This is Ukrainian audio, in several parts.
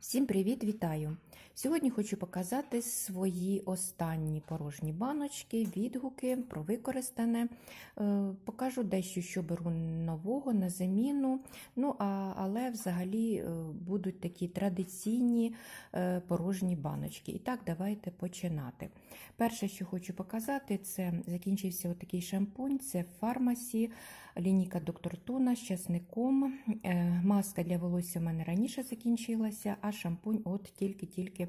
Всім привіт, вітаю! Сьогодні хочу показати свої останні порожні баночки, відгуки про використане. Е, Покажу дещо, що беру нового на заміну. Ну, а, але взагалі е, будуть такі традиційні е, порожні баночки. І так, давайте починати. Перше, що хочу показати, це закінчився отакий шампунь, це фармасі, лінійка Доктор Туна з часником. Маска для волосся в мене раніше закінчилася, а шампунь от тільки-тільки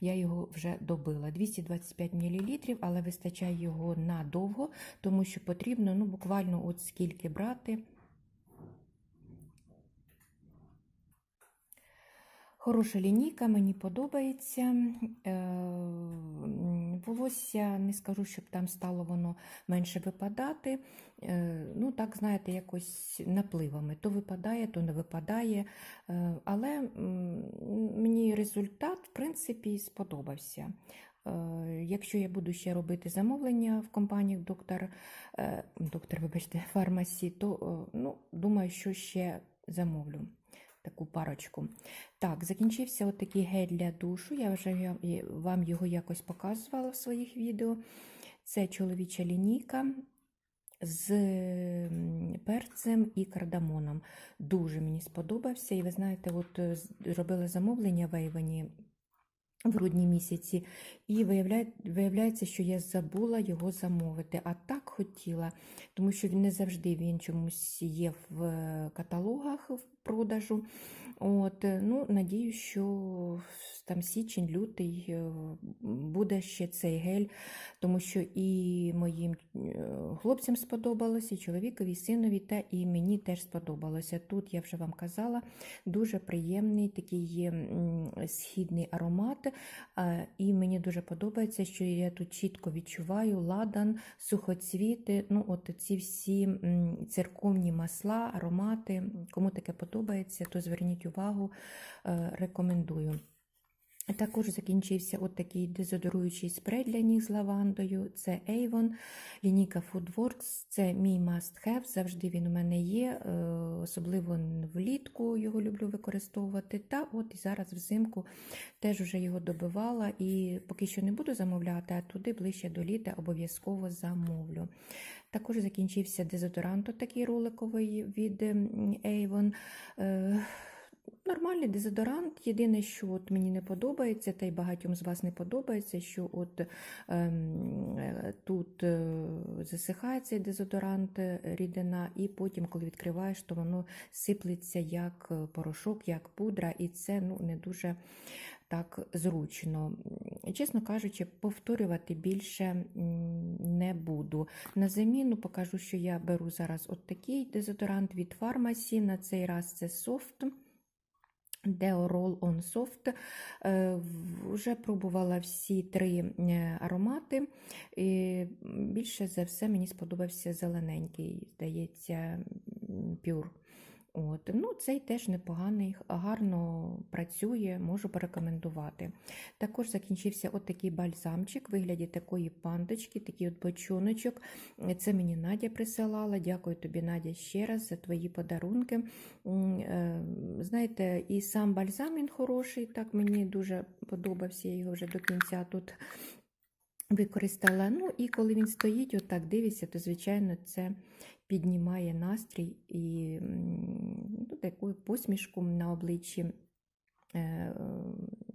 я його вже добила. 225 мл, але вистачає його надовго, тому що потрібно ну, буквально от скільки брати. Хороша лінійка, мені подобається. Е, Волосся, не скажу, щоб там стало воно менше випадати. Е, Ну, так, знаєте, якось напливами. То випадає, то не випадає. Е, Але мені результат, в принципі, сподобався. Якщо я буду ще робити замовлення в компаніях доктор, доктор, вибачте, фармасі, то ну, думаю, що ще замовлю таку парочку. Так, закінчився от такий гель для душу. Я вже вам його якось показувала в своїх відео. Це чоловіча лінійка з перцем і кардамоном. Дуже мені сподобався. І ви знаєте, от е, робила замовлення в Ейвені в грудні місяці, і виявляє, виявляється, що я забула його замовити, а так хотіла, тому що він не завжди він чомусь є в е, каталогах в продажу. От, е, ну, Надію, що там січень, лютий е, буде ще цей гель, тому що і моїм е, хлопцям сподобалося, і чоловікові, і синові, та і мені теж сподобалося. Тут я вже вам казала, дуже приємний такий східний аромат. І мені дуже подобається, що я тут чітко відчуваю ладан, сухоцвіти, ну от ці всі церковні масла, аромати. Кому таке подобається, то зверніть увагу, е, рекомендую. Також закінчився от такий дезодоруючий спрей для ніг з лавандою. Це Avon, лінійка Foodworks. Це мій must have. Завжди він у мене є, е, особливо влітку його люблю використовувати. Та от і зараз взимку теж вже його добивала і поки що не буду замовляти, а туди ближче до літа обов'язково замовлю. Також закінчився дезодорант, такий роликовий від Avon. Нормальний дезодорант. Єдине, що от мені не подобається, та й багатьом з вас не подобається, що от ем, е, тут е, засихає цей дезодорант, е, рідина, і потім, коли відкриваєш, то воно сиплеться як е, порошок, як пудра, і це ну, не дуже так зручно. Чесно кажучи, повторювати більше не буду. На заміну покажу, що я беру зараз от такий дезодорант від фармасі. На цей раз це софт. Deo Roll On Soft. Е, Вже пробувала всі три е, аромати. І більше за все мені сподобався зелененький, здається, Pure. От. Ну, цей теж непоганий, гарно працює, можу порекомендувати. Також закінчився от такий бальзамчик в вигляді такої пандочки, такий от бочоночок. Це мені Надя присилала. Дякую тобі, Надя, ще раз за твої подарунки. Е, Знаєте, і сам бальзам він хороший, так мені дуже подобався, я його вже до кінця тут використала. Ну і коли він стоїть, отак дивишся, то, звичайно, це піднімає настрій і ну, таку посмішку на обличчі е,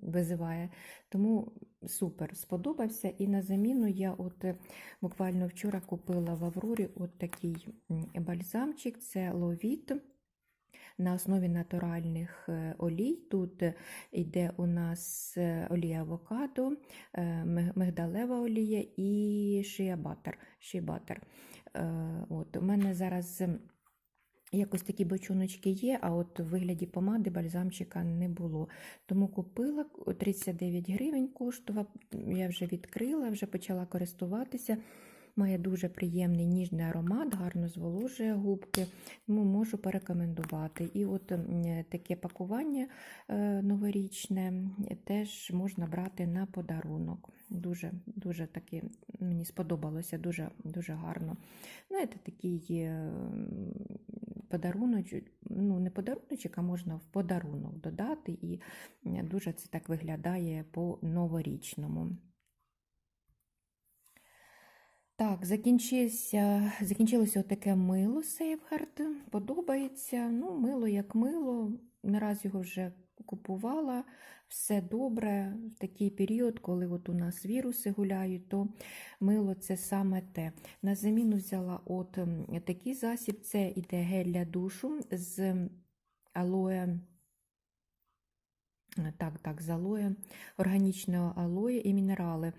визиває. Тому супер, сподобався. І на заміну я от е, буквально вчора купила в Аврорі от такий бальзамчик, це Ловіт. На основі натуральних е, олій. Тут е, йде у нас е, олія авокадо, мигдалева олія і шиабатер. шиабатер. От, у мене зараз якось такі бочоночки є, а от в вигляді помади бальзамчика не було. Тому купила 39 гривень коштував. Я вже відкрила, вже почала користуватися. Має дуже приємний ніжний аромат, гарно зволожує губки, тому можу порекомендувати. І от таке пакування е, новорічне теж можна брати на подарунок. Дуже, дуже таке мені сподобалося, дуже, дуже гарно. Знаєте, такий подарунок, ну, не подаруночок, а можна в подарунок додати, і дуже це так виглядає по новорічному. Так, закінчився, закінчилося таке мило Сейфгард. Подобається. Ну, мило як мило. Не його вже купувала. Все добре. В такий період, коли от у нас віруси гуляють, то мило це саме те. На заміну взяла от такий засіб. Це іде гель для душу з алоє. Так, так, з алоє, органічного алоє і мінерали.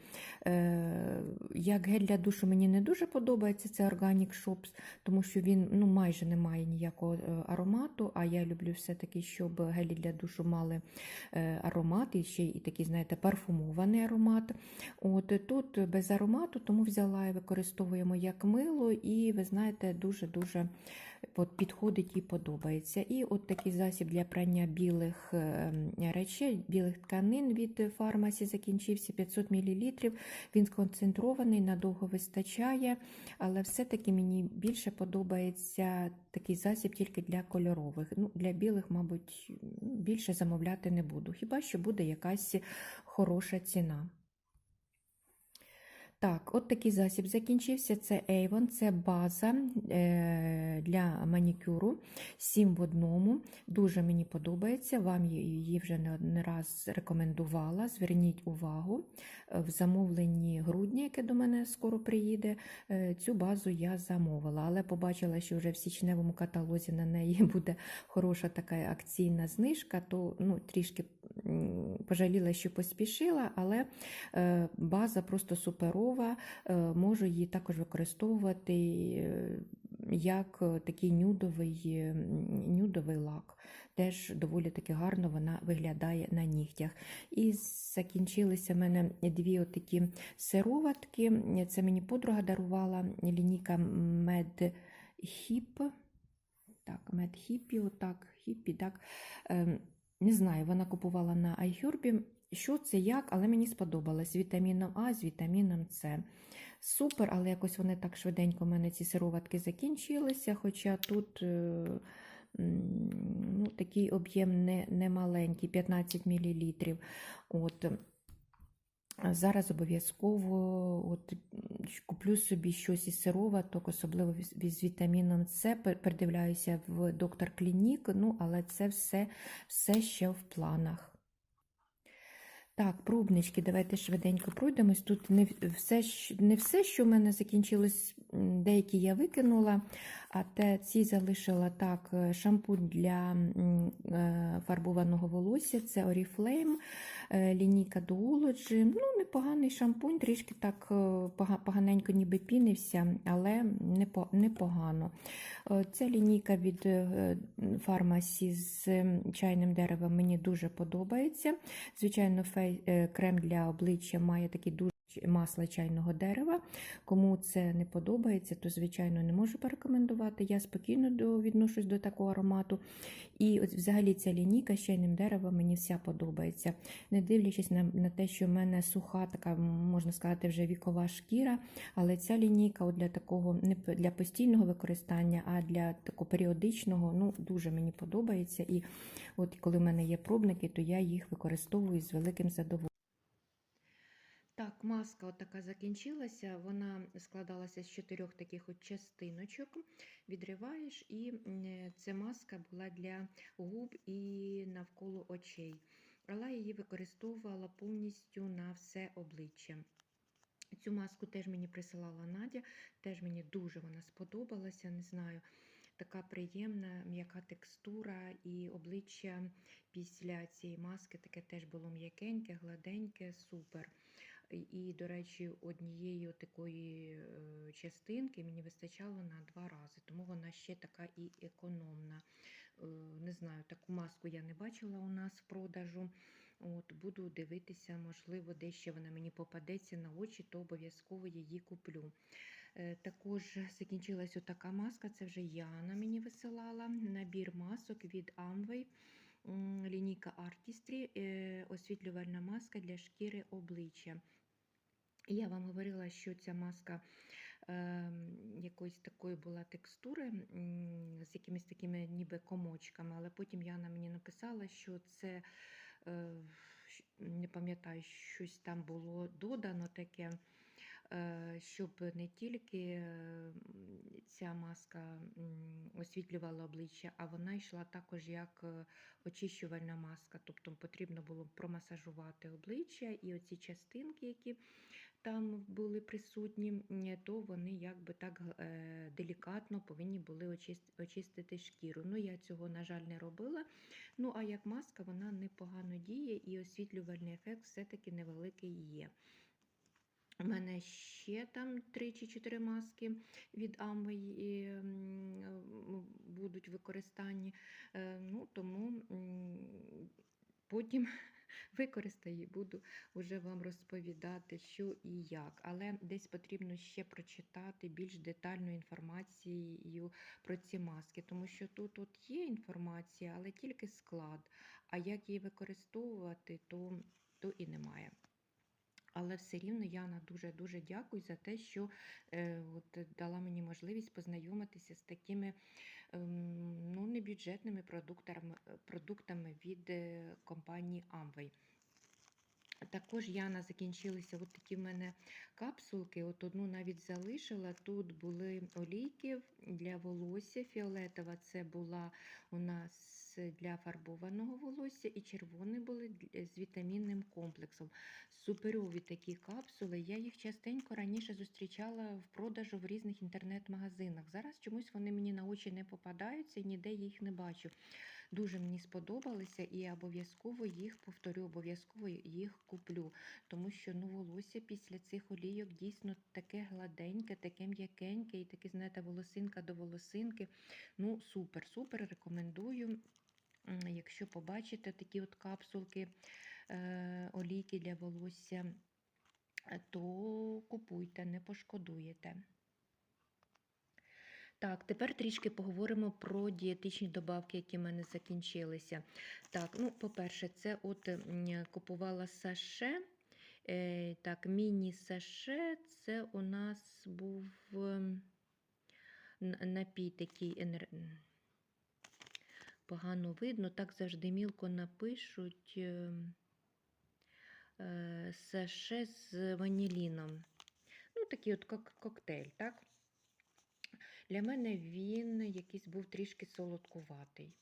Е, як гель для душу мені не дуже подобається, це Organic Shops, тому що він ну, майже не має ніякого е, аромату, а я люблю все-таки, щоб гелі для душу мали е, аромат, і ще й такий, знаєте, парфумований аромат. От Тут без аромату, тому взяла і використовуємо як мило, і ви знаєте, дуже-дуже підходить і подобається. І от такий засіб для прання білих е, речей, білих тканин від фармасі закінчився 500 мл. Він сконцентрований, надовго вистачає, але все-таки мені більше подобається такий засіб тільки для кольорових. Ну, Для білих, мабуть, більше замовляти не буду. Хіба що буде якась хороша ціна. Так, от такий засіб закінчився. Це Avon, це база е, для манікюру 7 в одному. Дуже мені подобається. Вам її вже не раз рекомендувала. Зверніть увагу. В замовленні грудня, яке до мене скоро приїде, е, цю базу я замовила, але побачила, що вже в січневому каталозі на неї буде хороша така акційна знижка, то ну, трішки пожаліла, що поспішила, але е, база просто суперова. Е, Можу її також використовувати е, як такий нюдовий, е, нюдовий лак. Теж доволі таки гарно вона виглядає на нігтях. І закінчилися в мене дві отакі сироватки. Це мені подруга дарувала лінійка Med Hip. Так, Med отак, Hippie, так. Ем, Не знаю, вона купувала на iHerb. Що це як, але мені сподобалось з вітаміном А, з вітаміном С. Супер, але якось вони так швиденько в мене ці сироватки закінчилися, хоча тут е, ну, такий об'єм не, не маленький, 15 мл. От. Зараз обов'язково от, куплю собі щось із сироваток, особливо з вітаміном С. Передивляюся в доктор Клінік, ну, але це все, все ще в планах. Так, пробнички, давайте швиденько пройдемось. Тут не все, не все, що в мене закінчилось, деякі я викинула, а те ці залишила так, е, шампунь для е, фарбованого волосся це Oriflame, е, лінійка Duology. Ну, непоганий шампунь, трішки так поганенько ніби пінився, але непогано. Ця лінійка від фармасі з чайним деревом мені дуже подобається. Звичайно, крем для обличчя має такий дуже масла чайного дерева. Кому це не подобається, то, звичайно, не можу порекомендувати. Я спокійно відношусь до такого аромату. І от взагалі ця лінійка з чайним деревом мені вся подобається. Не дивлячись на на те, що в мене суха, така, можна сказати, вже вікова шкіра, але ця лінійка для такого не для постійного використання, а для такого періодичного ну, дуже мені подобається. І от коли в мене є пробники, то я їх використовую з великим задоволенням. Так, маска от така закінчилася, вона складалася з чотирьох таких от частиночок. Відриваєш, і ця маска була для губ і навколо очей. Але її використовувала повністю на все обличчя. Цю маску теж мені присилала Надя, теж мені дуже вона сподобалася. Не знаю, така приємна, м'яка текстура, і обличчя після цієї маски таке теж було м'якеньке, гладеньке, супер. І, до речі, однієї такої е, частинки мені вистачало на два рази, тому вона ще така і економна. Е, не знаю, таку маску я не бачила у нас в продажу. От, Буду дивитися, можливо, де ще вона мені попадеться на очі, то обов'язково її куплю. Е, також закінчилась така маска, це вже Яна мені висилала. Набір масок від Amway. Лінійка Artistry, освітлювальна маска для шкіри обличчя. Я вам говорила, що ця маска ем, якоїсь такої була текстури з якимись такими ніби комочками, але потім Яна мені написала, що це е, не пам'ятаю, щось там було додано таке, е, щоб не тільки е, ця маска освітлювала обличчя, а вона йшла також як е, очищувальна маска. Тобто потрібно було промасажувати обличчя і оці частинки, які там були присутні, то вони якби так е, делікатно повинні були очис- очистити шкіру. Ну, я цього, на жаль, не робила. Ну, а як маска, вона непогано діє, і освітлювальний ефект все-таки невеликий є. У мене ще там 3 чи 4 маски від Amway будуть в використанні. Е, Ну, тому потім використаю буду вже вам розповідати, що і як. Але десь потрібно ще прочитати більш детальну інформацію про ці маски, тому що тут от є інформація, але тільки склад. А як її використовувати, то, то і немає. Але все рівно Яна дуже-дуже дякую за те, що е, от, дала мені можливість познайомитися з такими е, ну, небюджетними продуктами, продуктами від е, компанії Amway. Також Яна закінчилися от такі в мене капсулки. От одну навіть залишила. Тут були олійки для волосся. Фіолетова це була у нас для фарбованого волосся, і червоні були з вітамінним комплексом. Суперові такі капсули. Я їх частенько раніше зустрічала в продажу в різних інтернет-магазинах. Зараз чомусь вони мені на очі не попадаються ніде їх не бачу. Дуже мені сподобалися і обов'язково їх повторю, обов'язково їх куплю. Тому що ну, волосся після цих олійок дійсно таке гладеньке, таке м'якеньке і таке, знаєте, волосинка до волосинки. Ну, супер, супер, рекомендую. Якщо побачите такі от капсулки, е, олійки для волосся, е, то купуйте, не пошкодуєте. Так, тепер трішки поговоримо про дієтичні добавки, які в мене закінчилися. Так, ну, по-перше, це от купувала саше. Е, так, міні-саше, це у нас був напій такий енер... погано видно, так завжди мілко напишуть е, саше з ваніліном. Ну, такий от кок- коктейль, так? Для мене він якийсь був трішки солодкуватий.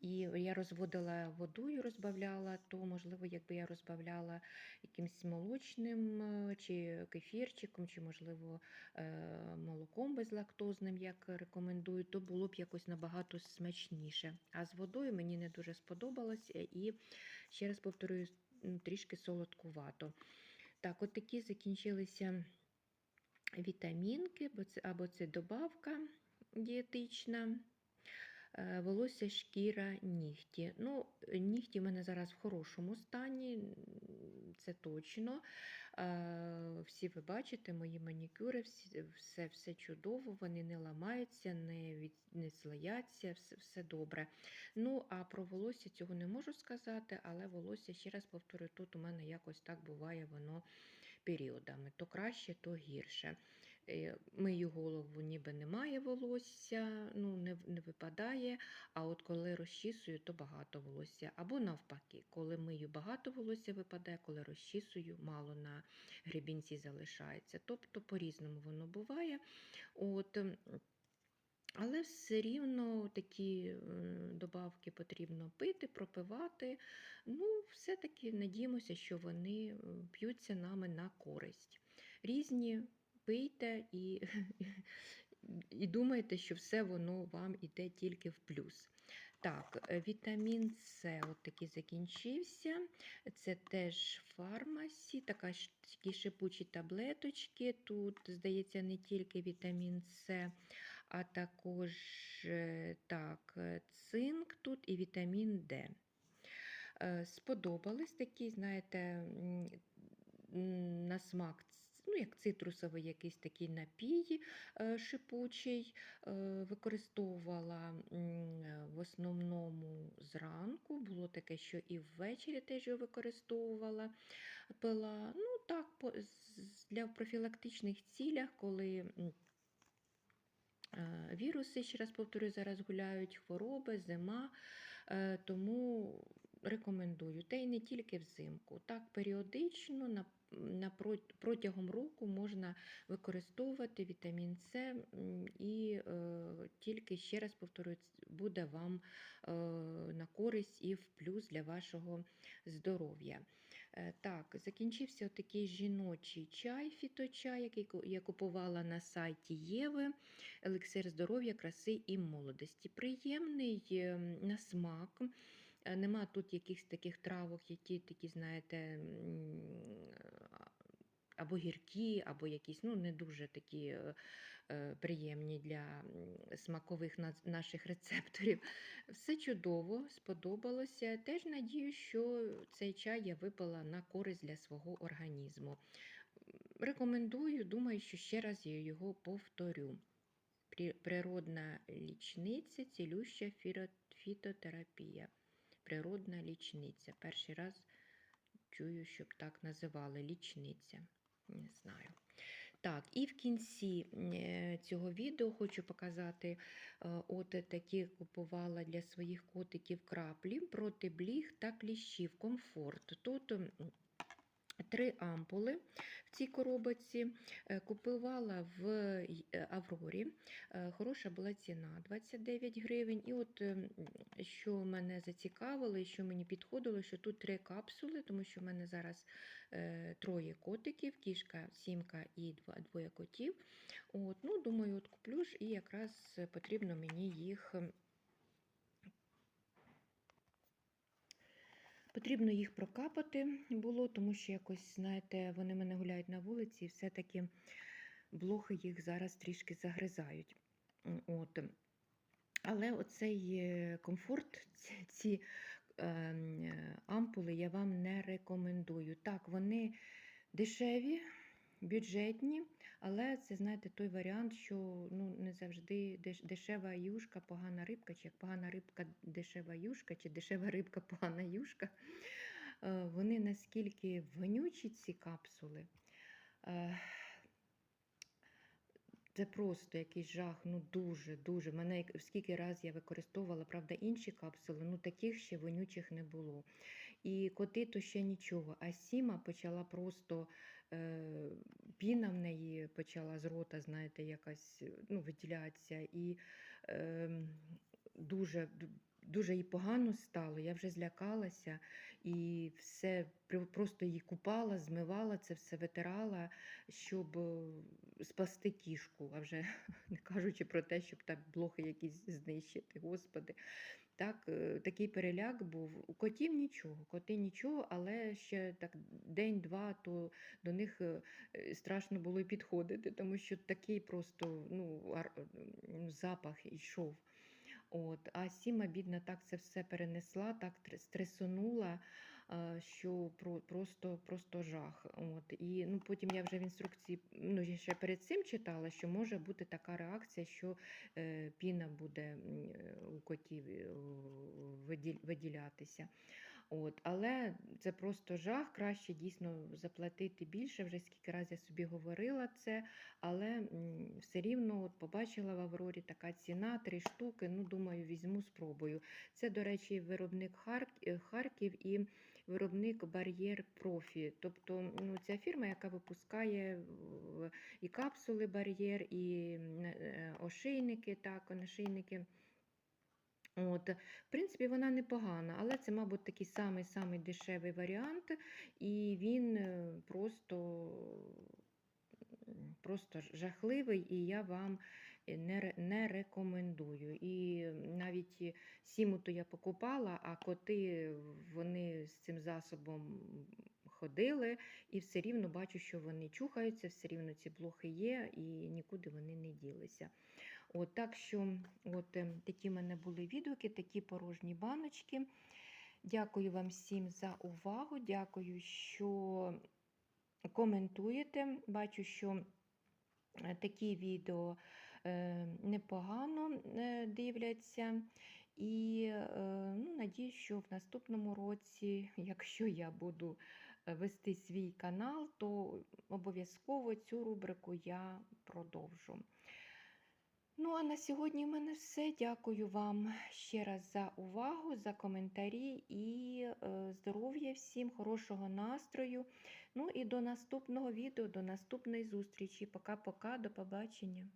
І я розводила водою, розбавляла, то, можливо, якби я розбавляла якимось молочним е, чи кефірчиком, чи, можливо, е, молоком безлактозним, як рекомендують, то було б якось набагато смачніше. А з водою мені не дуже сподобалось, е, і ще раз повторюю, трішки солодкувато. Так, от такі закінчилися вітамінки, або це добавка дієтична. Е, Волосся, шкіра, нігті. Ну, нігті в мене зараз в хорошому стані, це точно. Е, Всі ви бачите, мої манікюри, все, все чудово, вони не ламаються, не, від, не слояться, все, все добре. Ну, а про волосся цього не можу сказати, але волосся, ще раз повторю, тут у мене якось так буває воно періодами. То краще, то гірше. Е, Мию голову, ніби немає волосся, ну, не, не випадає. А от коли розчісую, то багато волосся. Або навпаки, коли мию багато волосся випадає, коли розчісую, мало на гребінці залишається. Тобто по-різному воно буває. От, але все рівно такі е, добавки потрібно пити, пропивати. Ну, все-таки надіємося, що вони е, п'ються нами на користь. Різні пийте і, і думайте, що все воно вам іде тільки в плюс. Так, е, вітамін С от такий закінчився. Це теж фармасі, така, такі шипучі таблеточки. Тут, здається, не тільки вітамін С, а також е, так, е, цинк тут і вітамін Д. Е, Сподобались такі, знаєте, на смак ну, як цитрусовий якийсь такий напій шипучий. Використовувала в основному зранку. Було таке, що і ввечері теж його використовувала, пила. Ну, так, для профілактичних цілях, коли. Віруси, ще раз повторюю, зараз гуляють хвороби, зима, е, тому рекомендую. Та й не тільки взимку. Так, періодично на, на протягом року можна використовувати вітамін С і е, тільки, ще раз повторюю, буде вам е, на користь і в плюс для вашого здоров'я. Е, Так, закінчився такий жіночий чай, фіточай, який я купувала на сайті Єви. Елексир здоров'я, краси і молодості. Приємний е, на смак. Е, Нема тут якихось таких травок, які такі, знаєте, або гіркі, або якісь ну, не дуже такі е, приємні для смакових наших рецепторів. Все чудово, сподобалося. Теж надію, що цей чай я випила на користь для свого організму. Рекомендую, думаю, що ще раз я його повторю. Природна лічниця, цілюща фітотерапія. Природна лічниця. Перший раз чую, щоб так називали лічниця. Не знаю. Так, і в кінці е, цього відео хочу показати, е, от такі купувала для своїх котиків краплі проти бліг та кліщів. Комфорт. Тут три ампули в цій коробочці. Е, Купувала в Аврорі. Е, Хороша була ціна 29 гривень. І от ем, що мене зацікавило і що мені підходило, що тут три капсули, тому що в мене зараз е, троє котиків, кішка, сімка і двоє котів. От, ну, думаю, от куплю ж і якраз потрібно мені їх. ем, Потрібно їх прокапати було, тому що якось, знаєте, вони мене гуляють на вулиці, і все-таки блохи їх зараз трішки загризають. От. Але оцей е, комфорт, ці, ем, е, ампули я вам не рекомендую. Так, вони дешеві, бюджетні, але це, знаєте, той варіант, що ну, не завжди дешева юшка, погана рибка, чи як погана рибка, дешева юшка, чи дешева рибка, погана юшка. Е, Вони наскільки вонючі, ці капсули. Це просто якийсь жах, ну дуже, дуже. Мене скільки раз я використовувала, правда, інші капсули, ну таких ще вонючих не було. І коти то ще нічого. А Сіма почала просто е, піна в неї почала з рота, знаєте, якась ну, виділятися. І е, дуже, дуже їй погано стало. Я вже злякалася і все просто її купала, змивала це все витирала, щоб е, спасти кішку, а вже не кажучи про те, щоб так блохи якісь знищити. Господи. Так, е, такий переляк був. У котів нічого, коти нічого, але ще так день-два, то до них е, страшно було й підходити, тому що такий просто ну, запах йшов. От. А Сіма, бідна, так це все перенесла, так тр- стресонула, що про- просто, просто жах. От. І ну, потім я вже в інструкції, ну, я ще перед цим читала, що може бути така реакція, що е, піна буде е, у котів е, виділ- виділятися. От. Але це просто жах, краще дійсно заплатити більше, вже скільки разів я собі говорила це, але все рівно от побачила в Аврорі така ціна, три штуки. Ну, думаю, візьму, спробую. Це, до речі, виробник е, Харків і виробник Бар'єр Профі. Тобто ну, ця фірма, яка випускає і капсули бар'єр, і е, ошейники, так, нашийники. От, в принципі, вона непогана, але це, мабуть, такий самий самий дешевий варіант, і він е, просто, просто жахливий, і я вам е, не, не рекомендую. І навіть і сіму то я покупала, а коти вони з цим засобом ходили, і все рівно бачу, що вони чухаються, все рівно ці блохи є, і нікуди вони не ділися. От, так що от, ем, такі в мене були відгуки, такі порожні баночки. Дякую вам всім за увагу. Дякую, що коментуєте. Бачу, що е, такі відео е, непогано е, дивляться. І ну, надіюсь, що в наступному році, якщо я буду вести свій канал, то обов'язково цю рубрику я продовжу. Ну, а на сьогодні в мене все. Дякую вам ще раз за увагу, за коментарі і е, здоров'я всім, хорошого настрою. Ну і до наступного відео, до наступної зустрічі. Пока-пока, до побачення.